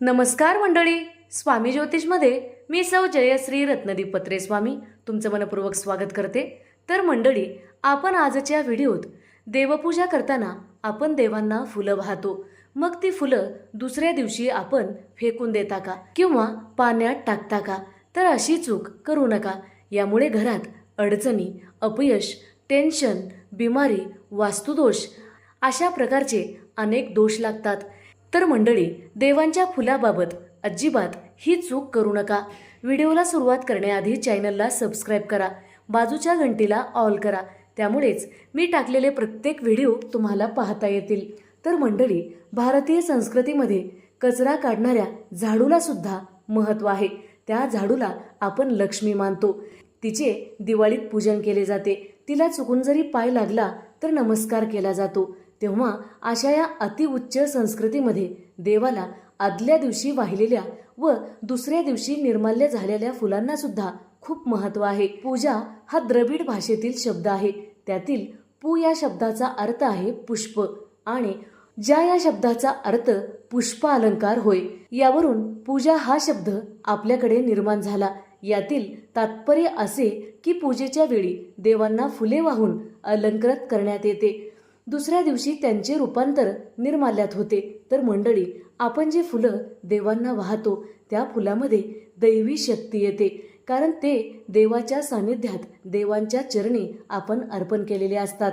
नमस्कार मंडळी स्वामी ज्योतिषमध्ये मी सौ जयश्री रत्नदीप पत्रे स्वामी तुमचं मनपूर्वक स्वागत करते. तर मंडळी आपण आजच्या व्हिडिओत देवपूजा करताना आपण देवांना फुलं वाहतो. मग ती फुलं दुसऱ्या दिवशी आपण फेकून देता का? किंवा पाण्यात टाकता का? तर अशी चूक करू नका. यामुळे घरात अडचणी अपयश टेन्शन बिमारी वास्तुदोष अशा प्रकारचे अनेक दोष लागतात. तर मंडळी देवांच्या फुलाबाबत अजिबात ही चूक करू नका. व्हिडिओला सुरुवात करण्याआधी चॅनलला सबस्क्राईब करा. बाजूच्या घंटीला ऑल करा. त्यामुळेच मी टाकलेले प्रत्येक व्हिडिओ तुम्हाला पाहता येतील. तर मंडळी भारतीय संस्कृतीमध्ये कचरा काढणाऱ्या झाडूला सुद्धा महत्त्व आहे. त्या झाडूला आपण लक्ष्मी मानतो. तिचे दिवाळीत पूजन केले जाते. तिला चुकून जरी पाय लागला तर नमस्कार केला जातो. तेव्हा अशा या अतिउच्च संस्कृतीमध्ये देवाला आदल्या दिवशी वाहिलेल्या व दुसऱ्या दिवशी निर्माल्य झालेल्या फुलांना सुद्धा खूप महत्त्व आहे. पूजा हा द्रविड भाषेतील शब्द आहे. त्यातील पू या शब्दाचा अर्थ आहे पुष्प आणि ज्या या शब्दाचा अर्थ पुष्प अलंकार होय यावरून पूजा हा शब्द आपल्याकडे निर्माण झाला. यातील तात्पर्य असे की पूजेच्या वेळी देवांना फुले वाहून अलंकृत करण्यात येते. दुसऱ्या दिवशी त्यांचे रूपांतर निर्माल्यात होते. तर मंडळी आपण जे फुलं देवांना वाहतो त्या फुलामध्ये दैवी शक्ती येते. कारण ते देवाच्या सानिध्यात देवांच्या चरणी आपण अर्पण केलेले असतात.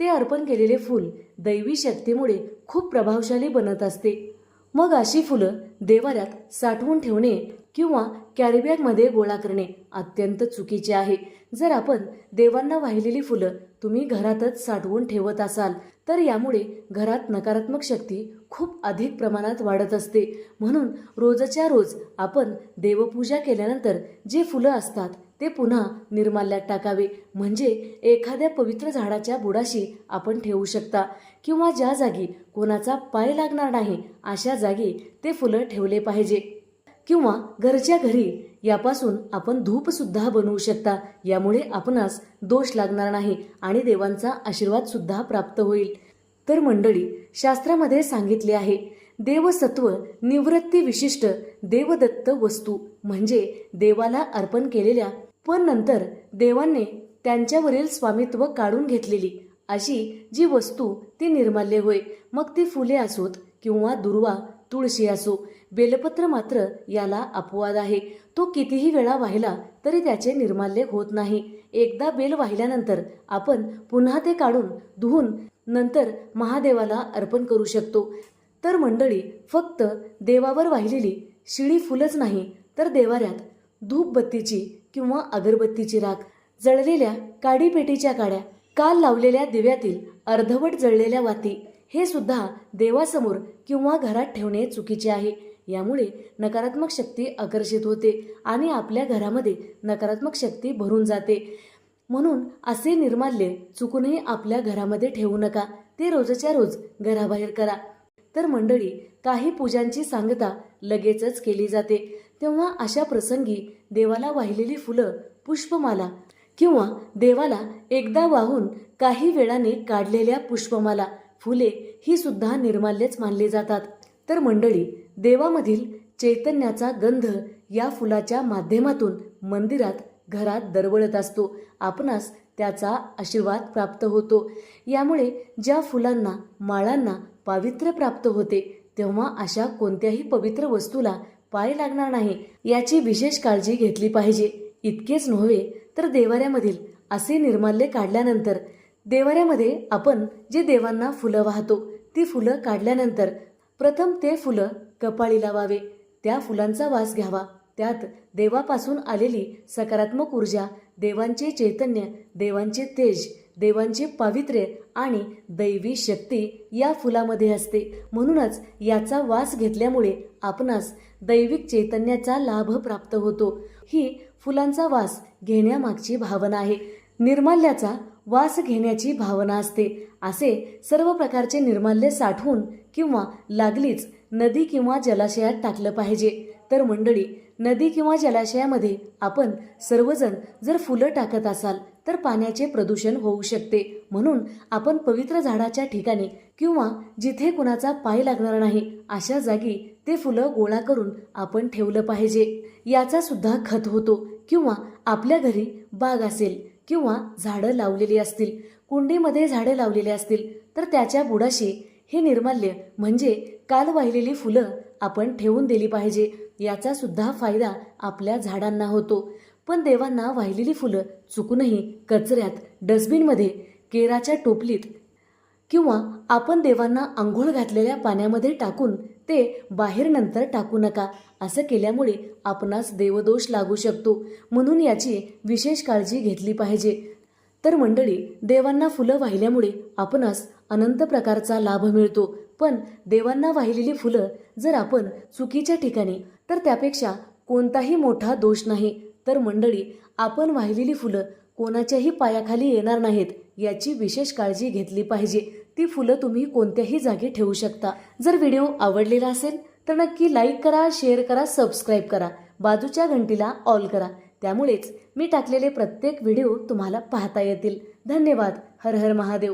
ते अर्पण केलेले फूल दैवी शक्तीमुळे खूप प्रभावशाली बनत असते. मग अशी फुलं देवाऱ्यात साठवून ठेवणे किंवा कॅरीबॅगमध्ये गोळा करणे अत्यंत चुकीचे आहे. जर आपण देवांना वाहिलेली फुलं तुम्ही घरातच साठवून ठेवत असाल तर यामुळे घरात नकारात्मक शक्ती खूप अधिक प्रमाणात वाढत असते. म्हणून रोजच्या रोज आपण देवपूजा केल्यानंतर जे फुलं असतात ते पुन्हा निर्माल्यात टाकावे. म्हणजे एखाद्या पवित्र झाडाच्या बुडाशी आपण ठेवू शकता किंवा ज्या जागी कोणाचा पाय लागणार नाही अशा जागी ते फुलं ठेवले पाहिजे. किंवा घरच्या घरी यापासून आपण धूपसुद्धा बनवू शकता. यामुळे आपणास दोष लागणार नाही आणि देवांचा आशीर्वादसुद्धा प्राप्त होईल. तर मंडळी शास्त्रामध्ये सांगितले आहे देवसत्व निवृत्ती विशिष्ट देवदत्त वस्तू म्हणजे देवाला अर्पण केलेल्या पण नंतर देवांनी त्यांच्यावरील स्वामित्व काढून घेतलेली अशी जी वस्तू ती निर्माल्य होय. मग ती फुले असोत किंवा दुर्वा तुळशी असो बेलपत्र मात्र याला अपवाद आहे. तो कितीही वेळा वाहिला तरी त्याचे निर्माल्य होत नाही. एकदा बेल वाहिल्यानंतर आपण पुन्हा ते काढून धुवून नंतर महादेवाला अर्पण करू शकतो. तर मंडळी फक्त देवावर वाहिलेली शिळी फुलंच नाही तर देवाऱ्यात धूपबत्तीची किंवा अगरबत्तीची राख जळलेल्या काडीपेटीच्या काड्या काल लावलेल्या दिव्यातील अर्धवट जळलेल्या वाती हे सुद्धा देवासमोर किंवा घरात ठेवणे चुकीचे आहे. यामुळे नकारात्मक शक्ती आकर्षित होते आणि आपल्या घरामध्ये नकारात्मक शक्ती भरून जाते. म्हणून असे निर्माल्य चुकूनही आपल्या घरामध्ये ठेवू नका. ते रोजच्या रोज घराबाहेर करा. तर मंडळी काही पूजांची सांगता लगेचच केली जाते. तेव्हा अशा प्रसंगी देवाला वाहिलेली फुलं पुष्पमाला किंवा देवाला एकदा वाहून काही वेळाने काढलेल्या पुष्पमाला फुले ही सुद्धा निर्माल्यच मानली जातात. तर मंडळी देवामधील चैतन्याचा गंध या फुलाच्या माध्यमातून मंदिरात घरात दरवळत असतो. आपणास त्याचा आशीर्वाद प्राप्त होतो. यामुळे ज्या फुलांना माळांना पावित्र्य प्राप्त होते तेव्हा अशा कोणत्याही पवित्र वस्तूला पाय लागणार नाही. याची विशेष काळजी घेतली पाहिजे. इतकेच नव्हे तर देवाऱ्यामधील असे निर्माल्य काढल्यानंतर देवाऱ्यामध्ये आपण जे देवांना फुलं वाहतो ती फुलं काढल्यानंतर प्रथम ते फुलं कपाळी लावावे. त्या फुलांचा वास घ्यावा. त्यात देवापासून आलेली सकारात्मक ऊर्जा देवांचे चैतन्य देवांचे तेज देवांचे पावित्र्य आणि दैवी शक्ती या फुलामध्ये असते. म्हणूनच याचा वास घेतल्यामुळे आपणास दैविक चैतन्याचा लाभ प्राप्त होतो. ही फुलांचा वास घेण्यामागची भावना आहे. निर्माल्याचा वास घेण्याची भावना असते. असे सर्व प्रकारचे निर्माल्य साठवून किंवा लागलीच नदी किंवा जलाशयात टाकलं पाहिजे. तर मंडळी नदी किंवा जलाशयामध्ये आपण सर्वजण जर फुलं टाकत असाल तर पाण्याचे प्रदूषण होऊ शकते. म्हणून आपण पवित्र झाडाच्या ठिकाणी किंवा जिथे कुणाचा पाय लागणार नाही अशा जागी ते फुलं गोळा करून आपण ठेवलं पाहिजे. याचा सुद्धा खत होतो किंवा आपल्या घरी बाग असेल. किंवा झाडं लावलेली असतील कुंडीमध्ये झाडं लावलेली असतील तर त्याच्या बुडाशी हे निर्माल्य म्हणजे काल वाहिलेली फुलं आपण ठेवून दिली पाहिजे याचा सुद्धा फायदा आपल्या झाडांना होतो. पण देवांना वाहिलेली फुलं चुकूनही कचऱ्यात डस्टबिनमध्ये केराच्या टोपलीत किंवा आपण देवांना आंघोळ घातलेल्या पाण्यामध्ये टाकून ते बाहेर नंतर टाकू नका. असं केल्यामुळे आपणास देवदोष लागू शकतो. म्हणून याची विशेष काळजी घेतली पाहिजे. तर मंडळी देवांना फुलं वाहिल्यामुळे आपणास अनंत प्रकारचा लाभ मिळतो. पण देवांना वाहिलेली फुलं जर आपण चुकीच्या ठिकाणी तर त्यापेक्षा कोणताही मोठा दोष नाही. तर मंडळी आपण वाहिलेली फुलं कोणाच्याही पायाखाली येणार नाहीत याची विशेष काळजी घेतली पाहिजे. ती फुलं तुम्ही कोणत्याही जागी ठेवू शकता. जर व्हिडिओ आवडलेला असेल तर नक्की लाईक करा शेअर करा सबस्क्राईब करा. बाजूच्या घंटीला ऑल करा. त्यामुळेच मी टाकलेले प्रत्येक व्हिडिओ तुम्हाला पाहता येतील. धन्यवाद. हर हर महादेव.